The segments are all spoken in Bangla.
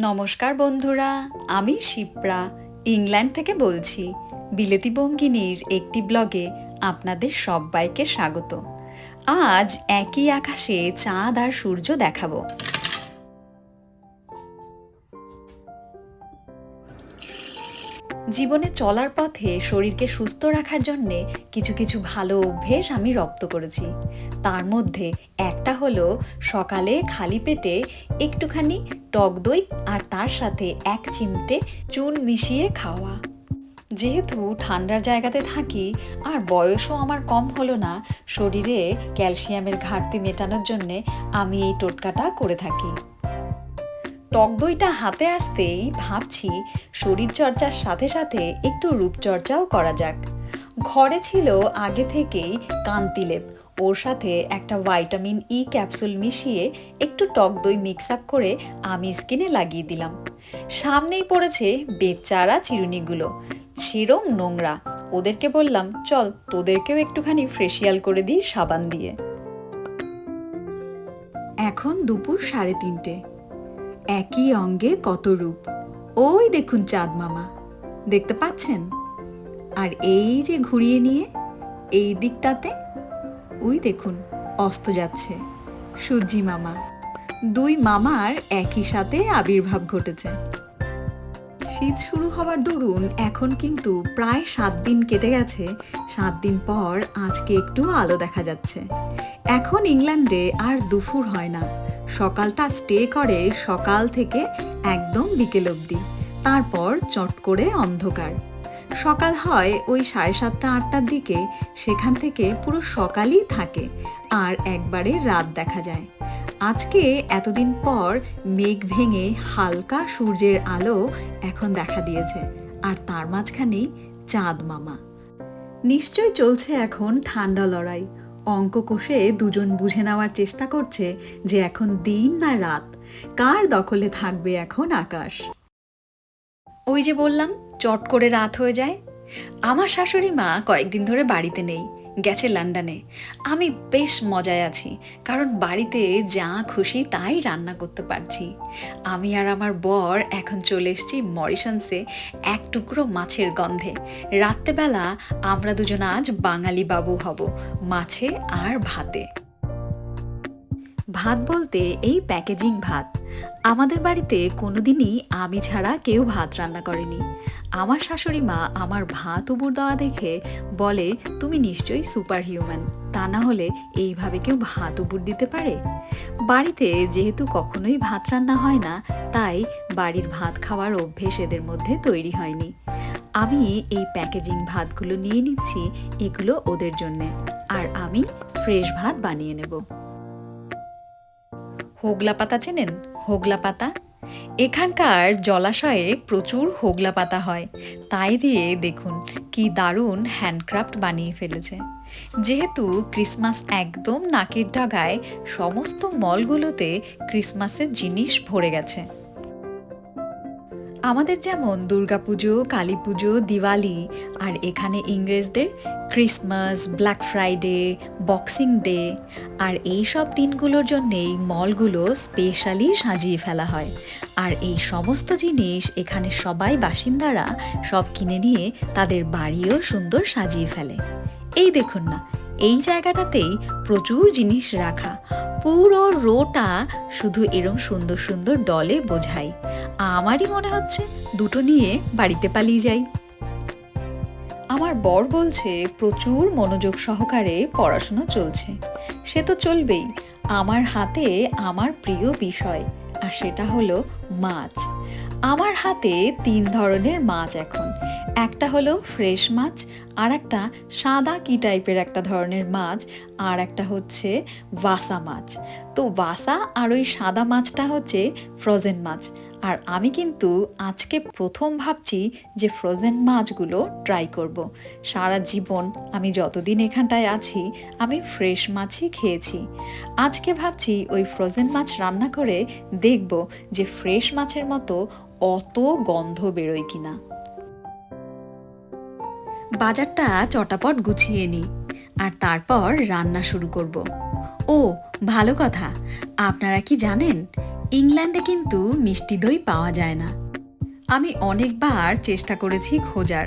নমস্কার বন্ধুরা, আমি শিপ্রা, ইংল্যান্ড থেকে বলছি। বিলেতি বঙ্গিনীর একটি ব্লগে আপনাদের সবাইকে স্বাগত। আজ একই আকাশে চাঁদ আর সূর্য দেখাবো। জীবনে চলার পথে শরীরকে সুস্থ রাখার জন্যে কিছু কিছু ভালো অভ্যেস আমি রপ্ত করেছি। তার মধ্যে একটা হলো সকালে খালি পেটে একটুখানি টক দই আর তার সাথে এক চিমটে চুন মিশিয়ে খাওয়া। যেহেতু ঠান্ডার জায়গাতে থাকি আর বয়সও আমার কম হলো না, শরীরে ক্যালসিয়ামের ঘাটতি মেটানোর জন্যে আমি এই টোটকাটা করে থাকি। টক দইটা হাতে আসতেই ভাবছি শরীরচর্চার সাথে সাথে একটু রূপচর্চাও করা যাক। ঘরে ছিল আগে থেকেই কান্তিলেপ। ওর সাথে একটা ভাইটামিন ই ক্যাপসুল মিশিয়ে একটু টক দই মিক্স আপ করে আমি স্কিনে লাগিয়ে দিলাম। সামনেই পড়েছে বেচারা চিরুনিগুলো। ছিরম নোংরা। ওদেরকে বললাম, চল, তোদেরকেও একটুখানি ফ্রেশিয়াল করে দিই সাবান দিয়ে। এখন দুপুর সাড়ে তিনটে। একই অঙ্গে কত রূপ। ওই দেখুন চাঁদ মামা, দেখতে পাচ্ছেন? আর এই যে ঘুরিয়ে নিয়ে, এই দিকটাতে, ওই দেখুন, অস্ত যাচ্ছে সূর্যি মামা। দুই মামার একই সাথে আবির্ভাব ঘটেছে। শীত শুরু হওয়ার দরুন এখন কিন্তু প্রায় সাত দিন কেটে গেছে, সাত দিন পর আজকে একটু আলো দেখা যাচ্ছে। এখন ইংল্যান্ডে আর দুপুর হয় না। সকালটা স্টে করে সকাল থেকে একদম বিকেল অবধি। তারপর চট করে অন্ধকার। সকাল হয় ওই সাড়ে সাতটা, আটটার দিকে, সেখান থেকে পুরো সকালই থাকে, আর একবারে রাত দেখা যায়। আজকে এতদিন পর মেঘ ভেঙে হালকা সূর্যের আলো এখন দেখা দিয়েছে, আর তার মাঝখানেই চাঁদ মামা। নিশ্চয় চলছে এখন ঠান্ডা লড়াই। অঙ্ক কষে দুজন বুঝে নেওয়ার চেষ্টা করছে যে এখন দিন না রাত। কার দখলে থাকবে এখন আকাশ? ওই যে বললাম, চট করে রাত হয়ে যায় আমার শাশুড়ি মা কয়েকদিন ধরে বাড়িতে নেই, গেছে লন্ডনে আমি বেশ মজায় আছি, কারণ বাড়িতে যা খুশি তাই রান্না করতে পারছি। আমি আর আমার বর এখন চলে এসেছি মরিশনসে এক টুকরো মাছের গন্ধে। রাত্রেবেলা আমরা দুজন আজ বাঙালি বাবু হব, মাছে আর ভাতে। ভাত বলতে এই প্যাকেজিং ভাত। আমাদের বাড়িতে কোনোদিনই আমি ছাড়া কেউ ভাত রান্না করেনি। আমার শাশুড়ি মা আমার ভাত উবুর দেওয়া দেখে বলে, তুমি নিশ্চয়ই সুপার হিউম্যান তা না হলে এইভাবে কেউ ভাত উবুর দিতে পারে? বাড়িতে যেহেতু কখনোই ভাত রান্না হয় না, তাই বাড়ির ভাত খাওয়ার অভ্যেস এদের মধ্যে তৈরি হয়নি। আমি এই প্যাকেজিং ভাতগুলো নিয়ে নিচ্ছি, এগুলো ওদের জন্যে। আর আমি ফ্রেশ ভাত বানিয়ে নেব। হোগলা পাতা চেনেন? হোগলা পাতা? এখানকার জলাশয়ে প্রচুর হোগলা পাতা হয়। তাই দিয়ে দেখুন কি দারুণ হ্যান্ডক্রাফট বানিয়ে ফেলেছে। যেহেতু ক্রিসমাস একদম নাকের ডগায় সমস্ত মলগুলোতে ক্রিসমাসের জিনিস ভরে গেছে। আমাদের যেমন দুর্গাপুজো কালী পুজো দিওয়ালি, আর এখানে ইংরেজদের Christmas, black Friday, boxing day, আর এই সব দিনগুলোর জন্যেই মলগুলো স্পেশালি সাজিয়ে ফেলা হয়। আর এই সমস্ত জিনিস এখানে সবাই বাসিন্দারা সব কিনে নিয়ে তাদের বাড়িও সুন্দর সাজিয়ে ফেলে। এই দেখুন না, এই জায়গাটাতেই প্রচুর জিনিস রাখা। পুরো রোটা শুধু এরম সুন্দর সুন্দর ডলে বোঝাই আমারই মনে হচ্ছে দুটো নিয়ে বাড়িতে পালিয়ে যাই। আমার বর বলছে, প্রচুর মনোযোগ সহকারে পড়াশোনা চলছে। সে তো চলবেই। আমার হাতে আমার প্রিয় বিষয়, আর সেটা হলো মাছ। আমার হাতে তিন ধরনের মাছ এখন। একটা হলো ফ্রেশ মাছ, আর একটা সাদা কি টাইপের একটা ধরনের মাছ, আর একটা হচ্ছে ওয়াসা মাছ। তো ওয়াসা আর ওই সাদা মাছটা হচ্ছে ফ্রোজেন মাছ। আর আমি কিন্তু আজকে প্রথম ভাবছি যে ফ্রোজেন মাছগুলো ট্রাই করব। সারা জীবন আমি যতদিন এখানটায় আছি, আমি ফ্রেশ মাছই খেয়েছি। আজকে ভাবছি ওই ফ্রোজেন মাছ রান্না করে দেখব যে ফ্রেশ মাছের মতো অত গন্ধ বেরোয় কিনা। বাজারটা চটাপট গুছিয়ে নিই আর তারপর রান্না শুরু করব। ও, ভালো কথা। আপনারা কি জানেন ইংল্যান্ডে কিন্তু মিষ্টি দই পাওয়া যায় না। আমি অনেকবার চেষ্টা করেছি খোঁজার।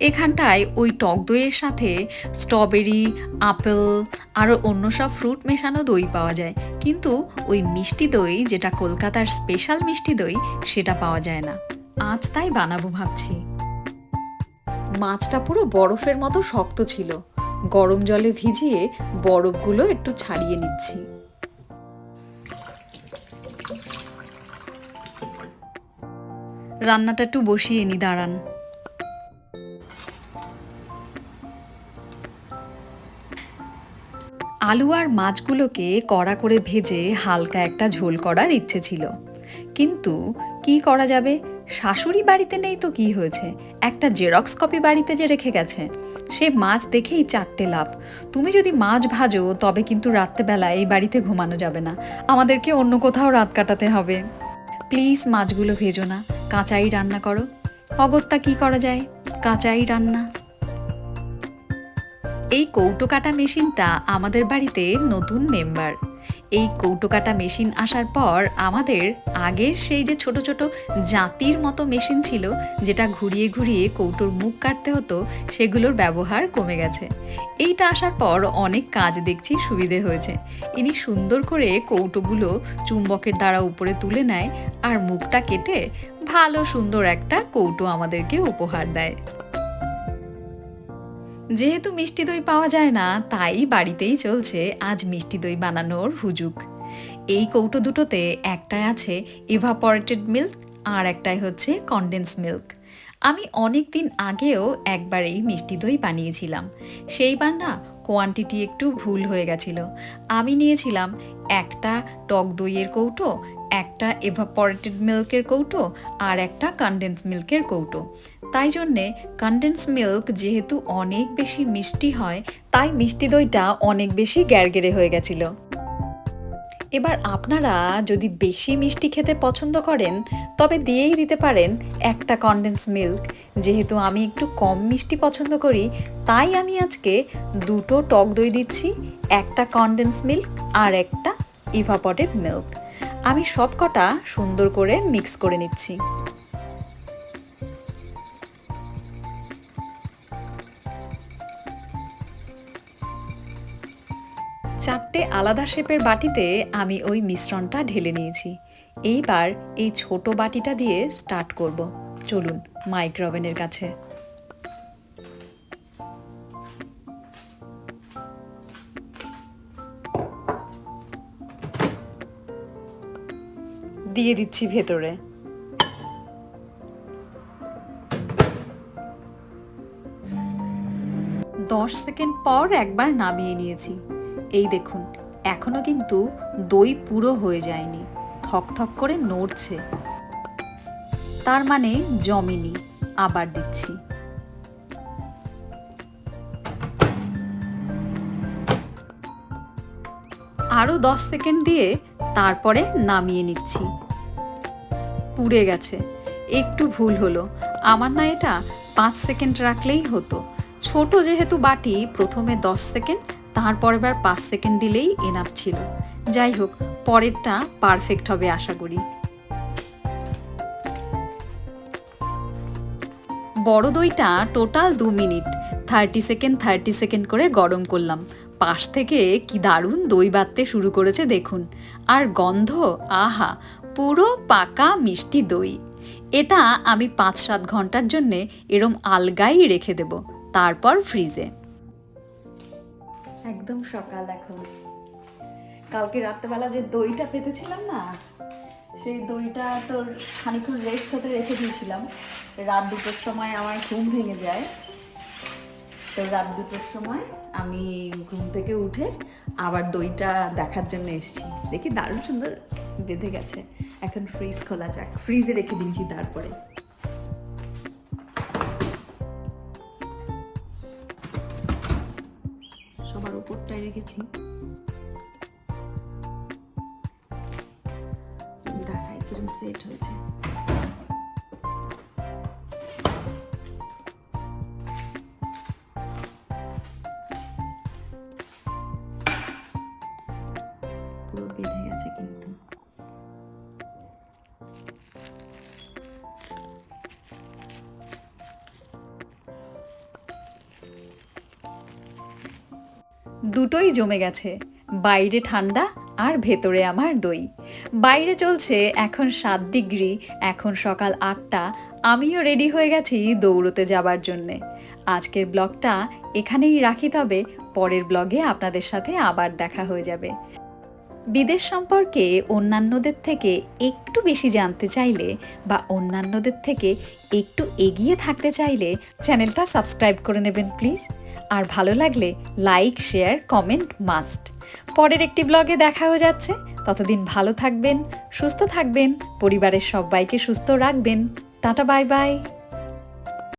এখানটায় ওই টক দইয়ের সাথে স্ট্রবেরি, আপেল আরও অন্য সব ফ্রুট মেশানো দই পাওয়া যায়। কিন্তু ওই মিষ্টি দই, যেটা কলকাতার স্পেশাল মিষ্টি দই, সেটা পাওয়া যায় না। আজ তাই বানাবো ভাবছি। মাছটা পুরো বরফের মতো শক্ত ছিল। গরম জলে ভিজিয়ে বরফগুলো একটু ছাড়িয়ে নিচ্ছি। রান্নাটা একটু বসিয়ে নি, দাঁড়ান। আলু আর মাছগুলোকে কড়া করে ভেজে হালকা একটা ঝোল করার ইচ্ছে ছিল। কিন্তু কি করা যাবে? শাশুড়ি বাড়িতে নেই তো কি হয়েছে? একটা জেরক্স কপি বাড়িতে যে রেখে গেছে। সে মাছ দেখেই চারটে লাভ তুমি যদি মাছ ভাজো, তবে কিন্তু রাত্রেবেলা এই বাড়িতে ঘুমানো যাবে না। আমাদেরকে অন্য কোথাও রাত কাটাতে হবে। প্লিজ মাছগুলো ভেজো না। কাঁচাই রান্না করো। অগত্যা কি করা যায়? কাঁচাই রান্না। এই কৌটো কাটা মেশিনটা আমাদের বাড়িতে নতুন মেম্বার। এই কৌটো কাটা মেশিন আসার পর আমাদের আগের সেই যে ছোট ছোট জাতির মতো মেশিন ছিল, যেটা ঘুরিয়ে ঘুরিয়ে কৌটোর মুখ কাটতে হতো, সেগুলোর ব্যবহার কমে গেছে। এইটা আসার পর অনেক কাজ দেখছি সুবিধে হয়েছে। ইনি সুন্দর করে কৌটোগুলো চুম্বকের দ্বারা উপরে তুলে নেয় আর মুখটা কেটে ভালো, সুন্দর একটা কৌটো আমাদেরকে উপহার দেয়। যেহেতু মিষ্টি দই পাওয়া যায় না, তাই বাড়িতেই চলছে আজ মিষ্টি দই বানানোর হুজুক। এই কৌটো দুটোতে একটায় আছে ইভাপরেটেড মিল্ক আর একটাই হচ্ছে কনডেন্স মিল্ক আমি অনেক দিন আগেও একবার এই মিষ্টি দই বানিয়েছিলাম। সেইবার না কোয়ান্টিটি একটু ভুল হয়ে গেছিল। আমি নিয়েছিলাম একটা টক দইয়ের কৌটো একটা এভাপরেটেড মিল্কের কৌটো আর একটা কনডেন্স মিল্কের কৌটো। তাই জন্যে কনডেন্স মিল্ক যেহেতু অনেক বেশি মিষ্টি হয়, তাই মিষ্টি দইটা অনেক বেশি গ্যারগেরে হয়ে গেছিল। এবার আপনারা যদি বেশি মিষ্টি খেতে পছন্দ করেন, তবে দিয়েই দিতে পারেন একটা কনডেন্স মিল্ক যেহেতু আমি একটু কম মিষ্টি পছন্দ করি, তাই আমি আজকে দুটো টক দই দিচ্ছি, একটা কনডেন্স মিল্ক আর একটা ইভাপটেড মিল্ক আমি সব কটা সুন্দর করে মিক্স করে নিচ্ছি। চারটে আলাদা শেপের বাটিতে আমি ওই মিশ্রণটা ঢেলে নিয়েছি। এইবার এই ছোট বাটিটা দিয়ে স্টার্ট করব। চলুন মাইক্রোওভেনের কাছে। দিয়ে দিচ্ছি ভেতরে। দশ সেকেন্ড পর একবার নামিয়ে নিয়েছি। এই দেখুন, এখনও কিন্তু দই পুরো হয়ে যায়নি থকথক করে নড়ছে। তার মানে জমেনি, আবার দিচ্ছি। আরও দশ সেকেন্ড দিয়ে তারপরে নামিয়ে নিচ্ছি। পুড়ে গেছে। একটু ভুল হলো। আমার না এটা পাঁচ সেকেন্ড রাখলেই হতো। ছোট যেহেতু বাটি, প্রথমে দশ সেকেন্ড, তারপর এবার পাঁচ সেকেন্ড দিলেই এনাফ ছিল। যাই হোক, পরেরটা পারফেক্ট হবে আশা করি। বড় দইটা টোটাল দু minute. Thirty second thirty second করে গরম করলাম। পাশ থেকে কি দারুণ দই বাঁধতে শুরু করেছে দেখুন। আর গন্ধ, আহা! পুরো পাকা মিষ্টি দই। এটা আমি পাঁচ সাত ঘণ্টার জন্যে এরম আলগাই রেখে দেব, তারপর ফ্রিজে। একদম সকাল এখন। কালকে রাত্রেবেলা যে দইটা পেতেছিলাম না, সেই দইটা তোর খানিক্ষণ রেস্ট হতে রেখে দিয়েছিলাম। রাত দুটোর সময় আমার ঘুম ভেঙে যায়। তো রাত দুটোর সময় আমি ঘুম থেকে উঠে আবার দইটা দেখার জন্য এসেছি। দেখি দারুণ সুন্দর বেঁধে গেছে। এখন ফ্রিজ খোলা যাক। ফ্রিজে রেখে দিয়েছি তারপরে। সবার ওপরটায় রেখেছি। দেখায় কিরম সেট হয়েছে। পুরো বেঁধে গেছে কিন্তু। দুটোই জমে গেছে। বাইরে ঠান্ডা আর ভেতরে আমার দই। বাইরে চলছে এখন সাত ডিগ্রি, এখন সকাল আটটা, আমিও রেডি হয়ে গেছি দৌড়তে যাবার জন্যে। আজকের ব্লগটা এখানেই রাখি তবে পরের ব্লগে আপনাদের সাথে আবার দেখা হয়ে যাবে। বিদেশ সম্পর্কে অন্যান্যদের থেকে একটু বেশি জানতে চাইলে বা অন্যান্যদের থেকে একটু এগিয়ে থাকতে চাইলে চ্যানেলটা সাবস্ক্রাইব করে নেবেন, প্লিজ। আর ভালো লাগলে লাইক, শেয়ার, কমেন্ট মাস্ট। পরের একটি ব্লগে দেখা হয়ে যাচ্ছে। ততদিন ভালো থাকবেন, সুস্থ থাকবেন, পরিবারের সবাইকে সুস্থ রাখবেন। Tata, bye bye.